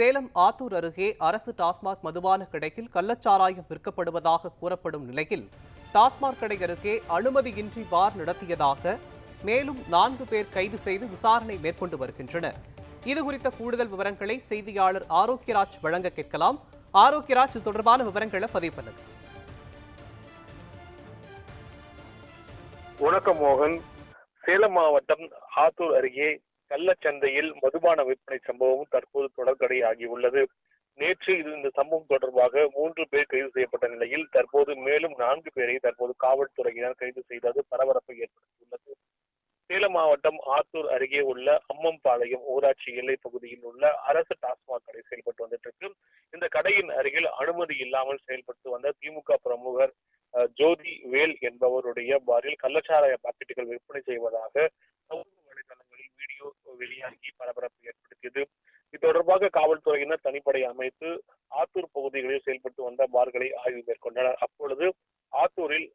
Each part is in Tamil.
சேலம் ஆத்தூர் அருகே அரசு டாஸ்மாக் மதுபான கடையில் கள்ளச்சாராயம் விற்கப்படுவதாக கூறப்படும் நிலையில் டாஸ்மாக் கடை அருகே அனுமதியின்றி பார் நடத்தியதாக மேலும் நான்கு பேர் கைது செய்து விசாரணை மேற்கொண்டு வருகின்றனர். இது குறித்த கூடுதல் விவரங்களை செய்தியாளர் ஆரோக்கியராஜ் வழங்க கேட்கலாம். ஆரோக்கியராஜ் இது தொடர்பான விவரங்களை பதிவு பண்ணுங்க. வணக்கம் மோகன். சேலம் மாவட்டம் ஆத்தூர் அருகே கள்ளச்சந்தையில் மதுபான விற்பனை சம்பவம் தற்போது தொடர்கடை ஆகியுள்ளது நேற்று இது இந்த சம்பவம் தொடர்பாக மூன்று பேர் கைது செய்யப்பட்ட நிலையில் தற்போது மேலும் நான்கு பேரை தற்போது காவல்துறையினர் கைது செய்தது பரபரப்பை ஏற்படுத்தியுள்ளது. சேலம் மாவட்டம் ஆத்தூர் அருகே உள்ள அம்மம்பாளையம் ஊராட்சி எல்லை பகுதியில் உள்ள அரசு டாஸ்மாக் கடை செயல்பட்டு வந்துட்டு இருக்கு இந்த கடையின் அருகில் அனுமதி இல்லாமல் செயல்பட்டு வந்த திமுக பிரமுகர் அஹ், ஜோதி வேல் என்பவருடைய பாரில் கள்ளச்சாராய பாக்கெட்டுகள் விற்பனை செய்வதாக வெளியாகி பரபரப்பு ஏற்படுத்தியது. இது தொடர்பாக காவல்துறையினர் தனிப்படை அமைத்து ஆத்தூர் பகுதிகளில் செயல்பட்டு வந்த பார்களை ஆய்வு மேற்கொண்டனர். அப்பொழுது ஆத்தூரில்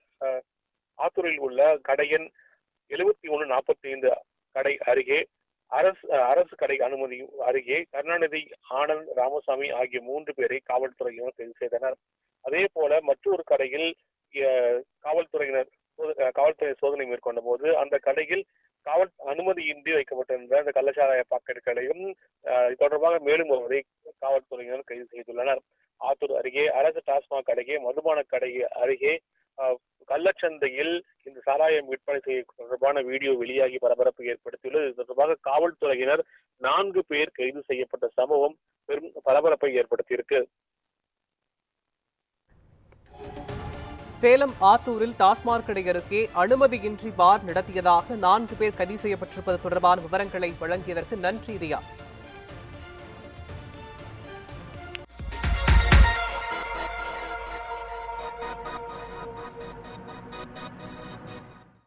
ஆத்தூரில் உள்ள கடையின் எழுபத்தி ஒன்று நாற்பத்தி ஐந்து கடை அருகே அரசு அரசு கடை அனுமதி அருகே கருணாநிதி ஆனந்த் ராமசாமி ஆகிய மூன்று பேரை காவல்துறையினர் கைது செய்தனர். அதே போல மற்றொரு கடையில் காவல்துறையினர் காவல்துறை சோதனை மேற்கொண்ட போது அந்த கடையில் அனுமதியின்றி வைக்கப்பட்டிருந்த அந்த கள்ளச்சாராய பாக்கெட்டுகளையும் இது தொடர்பாக மேலும் ஒருவரை காவல்துறையினர் கைது செய்துள்ளனர். ஆத்தூர் அருகே அரசு டாஸ்மாக் அருகே மதுபான கடை அருகே கள்ளச்சந்தையில் இந்த சாராயம் விற்பனை செய்ய தொடர்பான வீடியோ வெளியாகி பரபரப்பு ஏற்படுத்தியுள்ளது. இது தொடர்பாக காவல்துறையினர் நான்கு பேர் கைது செய்யப்பட்ட சம்பவம் பெரும் பரபரப்பை ஏற்படுத்தியிருக்கு. சேலம் ஆத்தூரில் டாஸ்மாக் கடை அருகே அனுமதியின்றி பார் நடத்தியதாக நான்கு பேர் கைது செய்யப்பட்டிருப்பது தொடர்பான விவரங்களை வழங்கியதற்கு நன்றி ரியாஸ்.